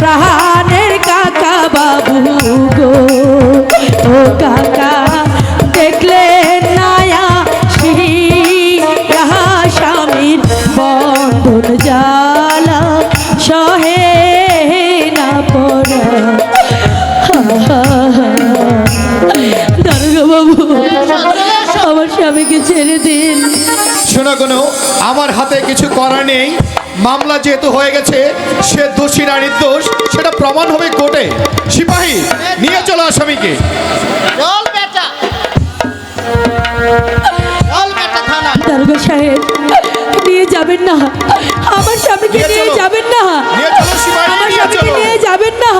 প্রাণের কাকা বাবু গো। ও কাকা, দেখলে নায়া সিয়া স্বামীর বন্ধন জালা সহে না পড়া। দারোগা বাবু, আমার স্বামীকে ছেড়ে দিন। শোনো কোনো আমার হাতে কিছু করার নেই। মামলা যেহেতু হয়ে গেছে সে দোষী না দোষ সেটা প্রমাণ হবে কোর্টে। সিপাহী নিয়ে চলো আসামিকে। দারোগা সাহেব নিয়ে যাবেন না। আমার স্বামীকে নিয়ে যাবেন না। নিয়ে আমার স্বামীকে নিয়ে যাবেন না না।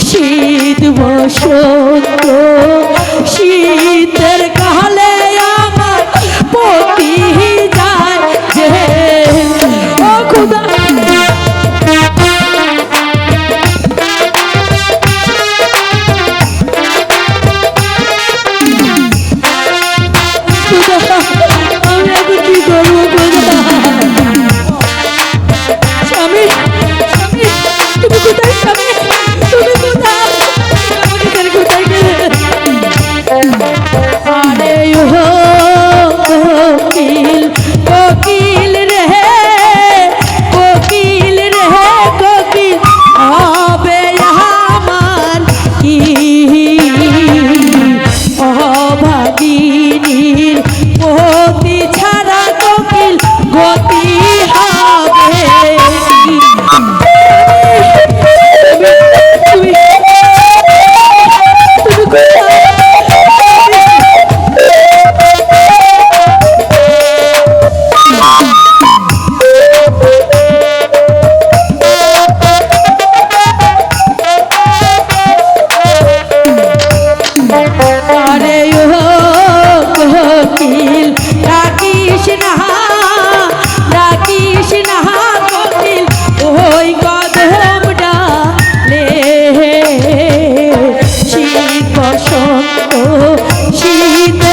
শীত বসন্ত শীত